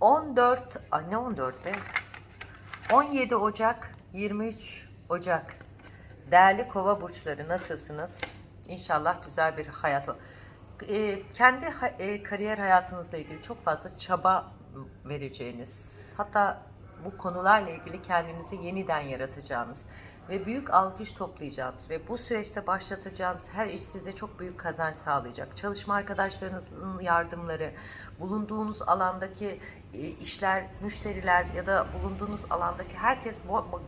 14, ay ne 14 be? 17 Ocak, 23 Ocak. Değerli kova burçları nasılsınız? İnşallah güzel bir hayat. Ee, kendi e, kariyer hayatınızla ilgili çok fazla çaba vereceğiniz, hatta bu konularla ilgili kendinizi yeniden yaratacağınız ve büyük alkış toplayacağınız ve bu süreçte başlatacağınız her iş size çok büyük kazanç sağlayacak. Çalışma arkadaşlarınızın yardımları, bulunduğunuz alandaki e, işler, müşteriler ya da bulunduğunuz alandaki herkes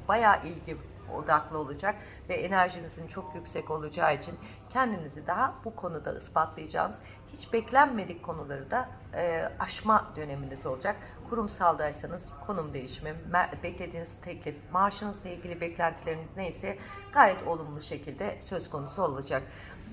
bayağı ilgi odaklı olacak ve enerjinizin çok yüksek olacağı için kendinizi daha bu konuda ispatlayacağınız hiç beklenmedik konuları da e, aşma döneminiz olacak. Kurumsaldaysanız konum değişimi, beklediğiniz teklif, maaşınızla ilgili beklentileriniz neyse gayet olumlu şekilde söz konusu olacak.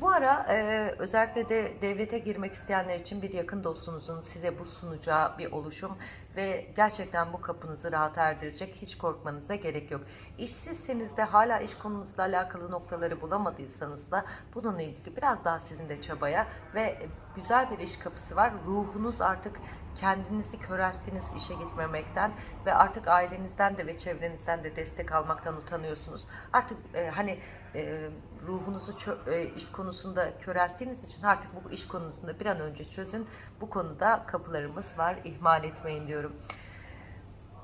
Bu ara e, özellikle de devlete girmek isteyenler için bir yakın dostunuzun size bu sunacağı bir oluşum ve gerçekten bu kapınızı rahat erdirecek. Hiç korkmanıza gerek yok. İşsizseniz de hala iş konunuzla alakalı noktaları bulamadıysanız da bununla ilgili biraz daha sizin de çabaya ve güzel bir iş kapısı var. Ruhunuz artık kendinizi körelttiniz işe gitmemekten ve artık ailenizden de ve çevrenizden de destek almaktan utanıyorsunuz. Artık e, hani e, ruhunuzu e, iş konusunda körelttiğiniz için artık bu iş konusunda bir an önce çözün. Bu konuda kapılarımız var. ihmal etmeyin diyorum.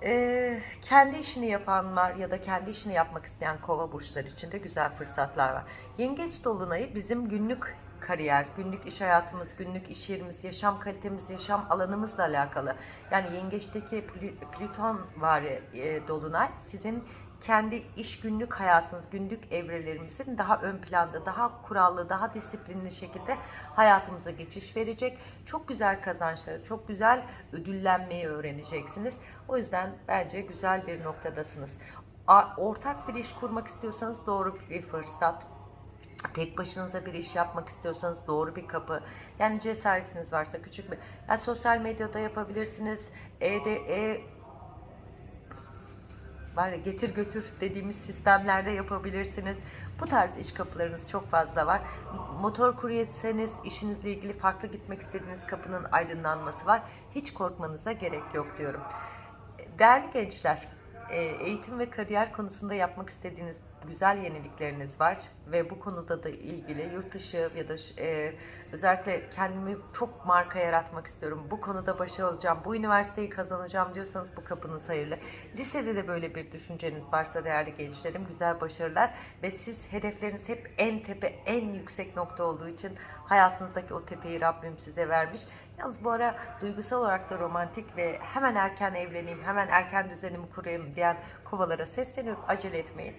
Ee, kendi işini yapanlar ya da kendi işini yapmak isteyen kova burçları için de güzel fırsatlar var. Yengeç dolunayı bizim günlük kariyer, günlük iş hayatımız, günlük iş yerimiz, yaşam kalitemiz, yaşam alanımızla alakalı. Yani yengeçteki Plü- Plüton var e, dolunay sizin kendi iş günlük hayatınız, günlük evrelerimizin daha ön planda, daha kurallı, daha disiplinli şekilde hayatımıza geçiş verecek. Çok güzel kazançları, çok güzel ödüllenmeyi öğreneceksiniz. O yüzden bence güzel bir noktadasınız. Ortak bir iş kurmak istiyorsanız doğru bir fırsat. Tek başınıza bir iş yapmak istiyorsanız doğru bir kapı. Yani cesaretiniz varsa küçük bir... Yani sosyal medyada yapabilirsiniz. E, e var ya getir götür dediğimiz sistemlerde yapabilirsiniz. Bu tarz iş kapılarınız çok fazla var. Motor kuryeseniz işinizle ilgili farklı gitmek istediğiniz kapının aydınlanması var. Hiç korkmanıza gerek yok diyorum. Değerli gençler, e, eğitim ve kariyer konusunda yapmak istediğiniz güzel yenilikleriniz var ve bu konuda da ilgili yurt dışı ya da e, özellikle kendimi çok marka yaratmak istiyorum. Bu konuda başarılı olacağım, bu üniversiteyi kazanacağım diyorsanız bu kapınız hayırlı. Lisede de böyle bir düşünceniz varsa değerli gençlerim güzel başarılar ve siz hedefleriniz hep en tepe, en yüksek nokta olduğu için hayatınızdaki o tepeyi Rabbim size vermiş. Yalnız bu ara duygusal olarak da romantik ve hemen erken evleneyim, hemen erken düzenimi kurayım diyen kovalara sesleniyorum. Acele etmeyin.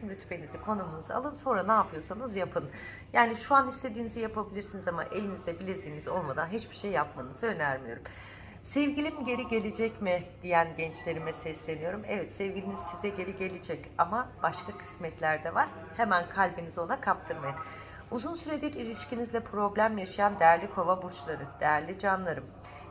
Rütbenizi, konumunuzu alın. Sonra ne yapıyorsanız yapın. Yani şu an istediğinizi yapabilirsiniz ama elinizde bileziğiniz olmadan hiçbir şey yapmanızı önermiyorum. Sevgilim geri gelecek mi diyen gençlerime sesleniyorum. Evet sevgiliniz size geri gelecek ama başka kısmetler de var. Hemen kalbinizi ona kaptırmayın. Uzun süredir ilişkinizle problem yaşayan değerli kova burçları, değerli canlarım.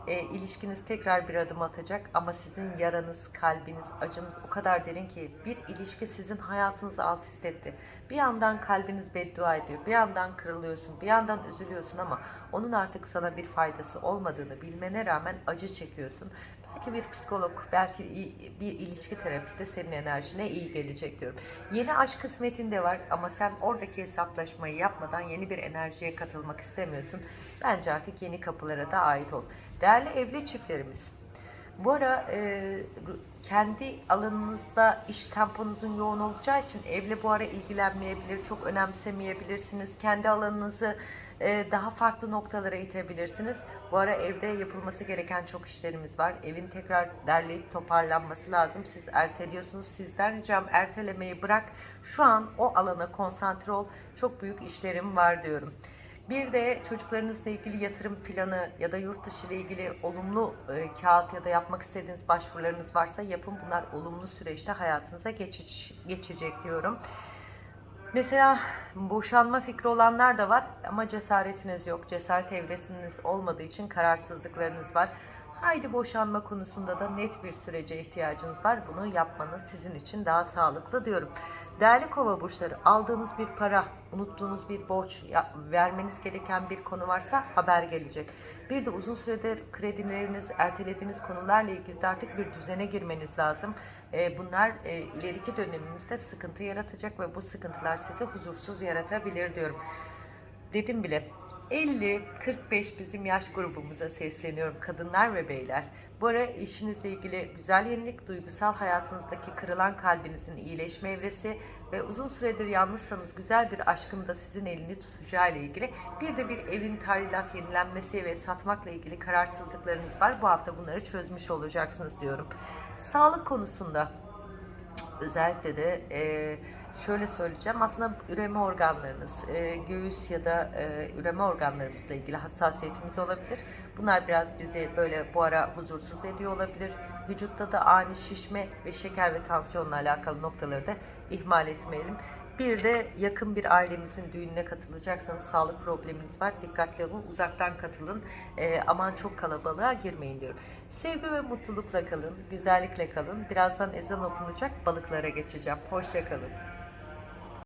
E, ilişkiniz tekrar bir adım atacak ama sizin yaranız, kalbiniz, acınız o kadar derin ki bir ilişki sizin hayatınızı alt üst etti. Bir yandan kalbiniz beddua ediyor, bir yandan kırılıyorsun, bir yandan üzülüyorsun ama onun artık sana bir faydası olmadığını bilmene rağmen acı çekiyorsun. Belki bir psikolog, belki bir ilişki terapisti de senin enerjine iyi gelecek diyorum. Yeni aşk kısmetinde var ama sen oradaki hesaplaşmayı yapmadan yeni bir enerjiye katılmak istemiyorsun. Bence artık yeni kapılara da ait ol. Değerli evli çiftlerimiz, bu ara e, kendi alanınızda iş temponuzun yoğun olacağı için evle bu ara ilgilenmeyebilir, çok önemsemeyebilirsiniz. Kendi alanınızı e, daha farklı noktalara itebilirsiniz. Bu ara evde yapılması gereken çok işlerimiz var. Evin tekrar derleyip toparlanması lazım. Siz erteliyorsunuz. Sizden ricam ertelemeyi bırak. Şu an o alana konsantre ol. Çok büyük işlerim var diyorum. Bir de çocuklarınızla ilgili yatırım planı ya da yurt dışı ile ilgili olumlu e, kağıt ya da yapmak istediğiniz başvurularınız varsa yapın. Bunlar olumlu süreçte hayatınıza geçiş, geçecek diyorum. Mesela boşanma fikri olanlar da var ama cesaretiniz yok. Cesaret evresiniz olmadığı için kararsızlıklarınız var. Haydi boşanma konusunda da net bir sürece ihtiyacınız var. Bunu yapmanız sizin için daha sağlıklı diyorum. Değerli kova burçları aldığınız bir para, unuttuğunuz bir borç, vermeniz gereken bir konu varsa haber gelecek. Bir de uzun süredir kredileriniz, ertelediğiniz konularla ilgili de artık bir düzene girmeniz lazım. Ee, bunlar e, ileriki dönemimizde sıkıntı yaratacak ve bu sıkıntılar size huzursuz yaratabilir diyorum. Dedim bile 50-45 bizim yaş grubumuza sesleniyorum kadınlar ve beyler. Bu ara işinizle ilgili güzel yenilik, duygusal hayatınızdaki kırılan kalbinizin iyileşme evresi ve uzun süredir yalnızsanız güzel bir aşkın da sizin elini tutacağı ile ilgili bir de bir evin tadilat yenilenmesi ve satmakla ilgili kararsızlıklarınız var. Bu hafta bunları çözmüş olacaksınız diyorum. Sağlık konusunda özellikle de e, şöyle söyleyeceğim aslında üreme organlarınız e, göğüs ya da e, üreme organlarımızla ilgili hassasiyetimiz olabilir. Bunlar biraz bizi böyle bu ara huzursuz ediyor olabilir. Vücutta da ani şişme ve şeker ve tansiyonla alakalı noktaları da ihmal etmeyelim. Bir de yakın bir ailenizin düğününe katılacaksanız sağlık probleminiz var. Dikkatli olun, uzaktan katılın. Ee, aman çok kalabalığa girmeyin diyorum. Sevgi ve mutlulukla kalın, güzellikle kalın. Birazdan ezan okunacak, balıklara geçeceğim. Hoşça kalın.